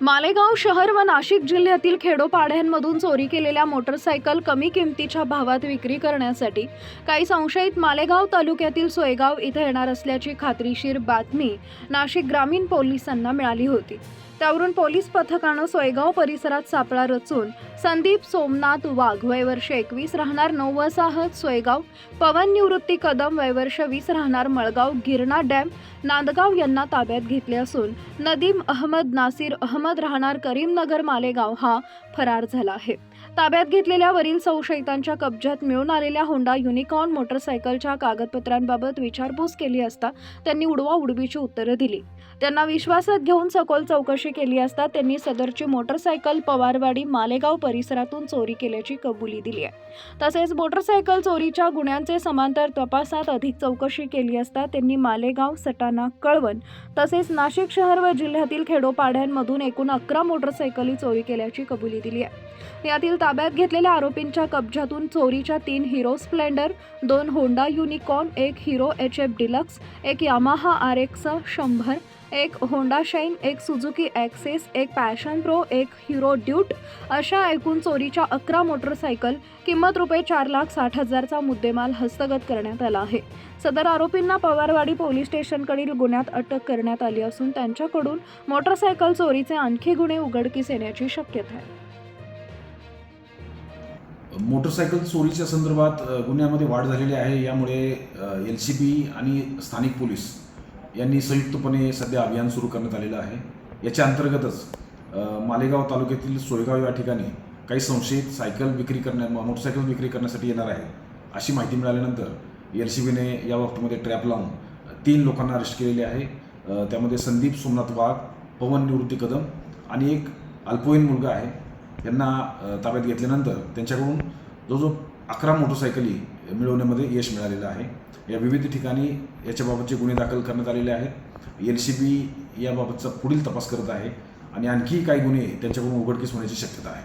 मालेगाव शहर व नाशिक जिल्ह्यातील खेडोपाड्यांमधून चोरी केलेल्या मोटरसायकल कमी किमतीच्या भावात विक्री करण्यासाठी काही संशयित मालेगाव तालुक्यातील सोयगाव इथे येणार असल्याची खात्रीशीर बातमी नाशिक ग्रामीण पोलिसांना मिळाली होती. त्यावरून पोलीस पथकानं सोयगाव परिसरात सापळा रचून संदीप सोमनाथ वाघ वयवर्ष एकवीस राहणार नऊ वसाहत सोयगाव पवन निवृत्ती कदम वयवर्ष वीस राहणार मळगाव गिरणा डॅम नांदगाव यांना ताब्यात घेतले असून नदीम अहमद नासिर अहमद राहणार करीमनगर मालेगाव हा फरार झाला आहे. ताब्यात घेतलेल्या वरील संशयितांच्या कब्जात मिळून आलेल्या होंडा युनिकॉर्न मोटरसायकलच्या कागदपत्रांबाबत विचारपूस केली असता त्यांनी उडवा उडवीची उत्तरं दिली. त्यांना विश्वासात घेऊन सखोल चौकशी केली असता त्यांनी सदरची मोटरसायकल पवारवाडी मालेगाव परिसरातून चोरी केल्याची कबुली दिली आहे. तसेच मोटरसायकल चोरीच्या गुन्ह्यांचे समांतर तपासात अधिक चौकशी केली असता त्यांनी मालेगाव सटाणा कळवण तसेच नाशिक शहर व जिल्ह्यातील खेडोपाड्यांमधून एकूण अकरा मोटरसायकली चोरी केल्याची कबुली दिली आहे. यातील ताब्यात घेतलेल्या आरोपींच्या कब्जातून चोरीच्या तीन हिरो स्प्लेंडर दोन होंडा युनिकॉर्न एक हिरो एच एफ डिलक्स एक यामाहा आर एक्स शंभर एक होंडा शाईन एक सुझुकी ॲक्सेस एक पॅशन प्रो एक हिरो ड्यूट अशा एकूण चोरीच्या अकरा मोटरसायकल किंमत रुपये चार लाख साठ हजारचा मुद्देमाल हस्तगत करण्यात आला आहे. सदर आरोपींना पवारवाडी पोलीस स्टेशनकडील गुन्ह्यात अटक करण्यात आली असून त्यांच्याकडून मोटरसायकल चोरीचे आणखी गुन्हे उघडकीस येण्याची शक्यता आहे. मोटरसायकल चोरीच्या संदर्भात गुन्ह्यामध्ये वाढ झालेली आहे. यामुळे एल सी बी आणि स्थानिक पोलीस यांनी संयुक्तपणे सध्या अभियान सुरू करण्यात आलेलं आहे. याच्या अंतर्गतच मालेगाव तालुक्यातील सोयगाव या ठिकाणी काही संशयित सायकल विक्री करण्या मोटरसायकल विक्री करण्यासाठी येणार आहे अशी माहिती मिळाल्यानंतर एल सी बीने या बाबतीमध्ये ट्रॅप लावून तीन लोकांना अरेस्ट केलेले आहे. त्यामध्ये संदीप सोमनाथ वाघ पवन निवृत्ती कदम आणि एक अल्पवयीन मुलगा आहे. यांना ताब्यात घेतल्यानंतर त्यांच्याकडून जो जो अकरा मोटरसायकली मिळवण्यामध्ये यश मिळालेलं आहे. या विविध ठिकाणी याच्याबाबतचे गुन्हे दाखल करण्यात आलेले आहेत. एल सी बी याबाबतचा पुढील तपास करत आहे आणि आणखी काही गुन्हे त्यांच्याकडून उघडकीस होण्याची शक्यता आहे.